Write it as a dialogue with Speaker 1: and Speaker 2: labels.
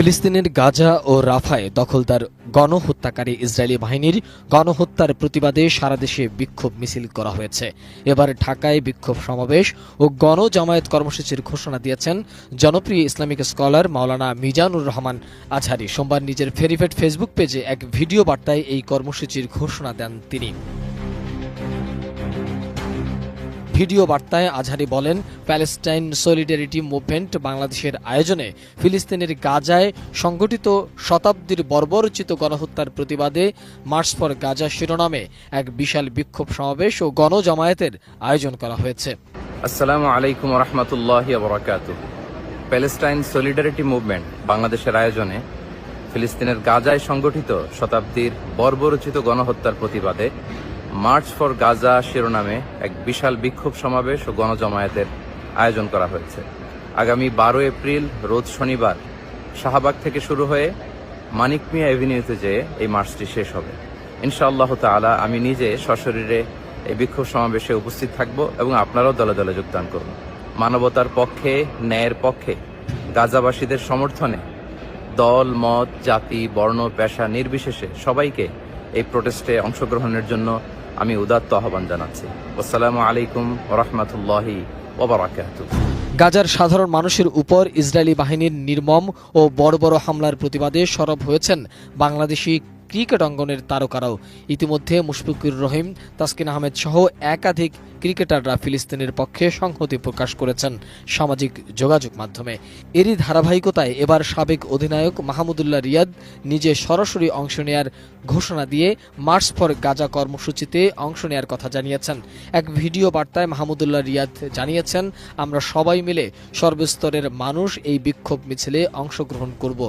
Speaker 1: ফিলিস্তিনের গাজা ও রাফায় দখলদার গণহত্যাকারী ইসরায়েলি বাহিনীর গণহত্যার প্রতিবাদে সারা দেশে বিক্ষোভ মিছিল করা হয়েছে। এবার ঢাকায় বিক্ষোভ সমাবেশ ও গণজামায়াত কর্মসূচির ঘোষণা দিয়েছেন জনপ্রিয় ইসলামিক স্কলার মাওলানা মিজানুর রহমান আজহারি। সোমবার নিজের ভেরিফাইড ফেসবুক পেজে এক ভিডিও বার্তায় এই কর্মসূচির ঘোষণা দেন তিনি। ভিডিও বার্তায় আজহারি বলেন, প্যালেস্টাইন সলিডারিটি মুভমেন্ট বাংলাদেশের আয়োজনে ফিলিস্তিনের গাজায় সংগঠিত শতাব্দীর বর্বরচিত গণহত্যার প্রতিবাদে মার্চ ফর গাজা শিরোনামে এক বিশাল বিক্ষোভ সমাবেশ ও গণজামায়াতের আয়োজন করা হয়েছে।
Speaker 2: আসসালামু আলাইকুম রহমতুল্লাহ প্যালেস্টাইন সলিডারিটি মুভমেন্ট বাংলাদেশের আয়োজনে ফিলিস্তিনের গাজায় সংগঠিত শতাব্দীর বর্বরচিত গণহত্যার প্রতিবাদে মার্চ ফর গাজা শিরোনামে এক বিশাল বিক্ষোভ সমাবেশ ও গণজমায়েতের আয়োজন করা হয়েছে। আগামী বারো এপ্রিল, রোজ শনিবার, শাহবাগ থেকে শুরু হয়ে মানিক মিয়া এভিনিউতে যেয়ে এই মার্চটি শেষ হবে। ইনশাআল্লাহ তাআলা আমি নিজে সশরীরে এই বিক্ষোভ সমাবেশে উপস্থিত থাকব এবং আপনারাও দলে দলে যোগদান করুন মানবতার পক্ষে, ন্যায়ের পক্ষে, গাজাবাসীদের সমর্থনে দল, মত, জাতি, বর্ণ, পেশা নির্বিশেষে সবাইকে এই প্রোটেস্টে অংশগ্রহণের জন্য আমি উদাত্ত আহ্বান জানাচ্ছি। আসসালামু আলাইকুম রহমতুল্লাহি
Speaker 1: গাজার সাধারণ মানুষের উপর ইসরায়েলি বাহিনীর নির্মম ও বড় বড় হামলার প্রতিবাদে সরব হয়েছেন বাংলাদেশি ক্রিকেট অঙ্গনের তারকারাও। ইতিমধ্যে মুশফিকুর রহিম, তাসকিন আহমেদ সহ একাধিক ক্রিকেটাররা ফিলিস্তিনের পক্ষে সংহতি প্রকাশ করেছেন সামাজিক যোগাযোগ মাধ্যমে। এরই ধারাবাহিকতায় এবার সাবেক অধিনায়ক মাহমুদুল্লাহ রিয়াদ নিজে সরাসরি অংশ নেয়ার ঘোষণা দিয়ে মার্চ ফর গাজা কর্মসূচিতে অংশ নেয়ার কথা জানিয়েছেন। এক ভিডিও বার্তায় মাহমুদুল্লাহ রিয়াদ জানিয়েছেন, আমরা সবাই মিলে সর্বস্তরের মানুষ এই বিক্ষোভ মিছিলে অংশগ্রহণ করব।